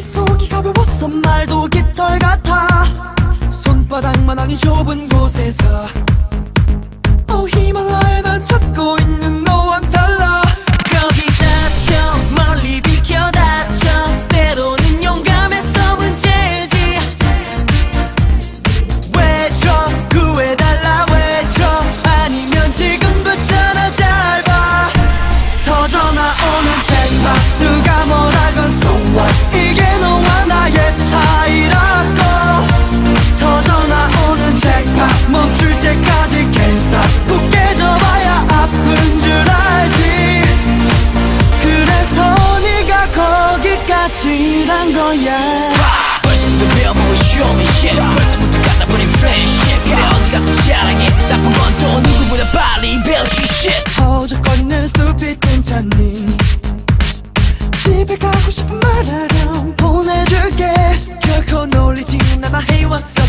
속이 가벼워서 말도 깃털 같아. 손바닥만하니 좁은 곳에서 확실한 거야. 벌써부터 배워보고 show 벌써부터 갖다 버린 프렌쉽 그래 어디 가서 자랑해. 나쁜 건 또 누구보다 빨리 배우지 쉣 허우적거리는 stupid 괜찮니? 집에 가고 싶은 말 알아 보내줄게. 결코 놀리지는 않아 hey what's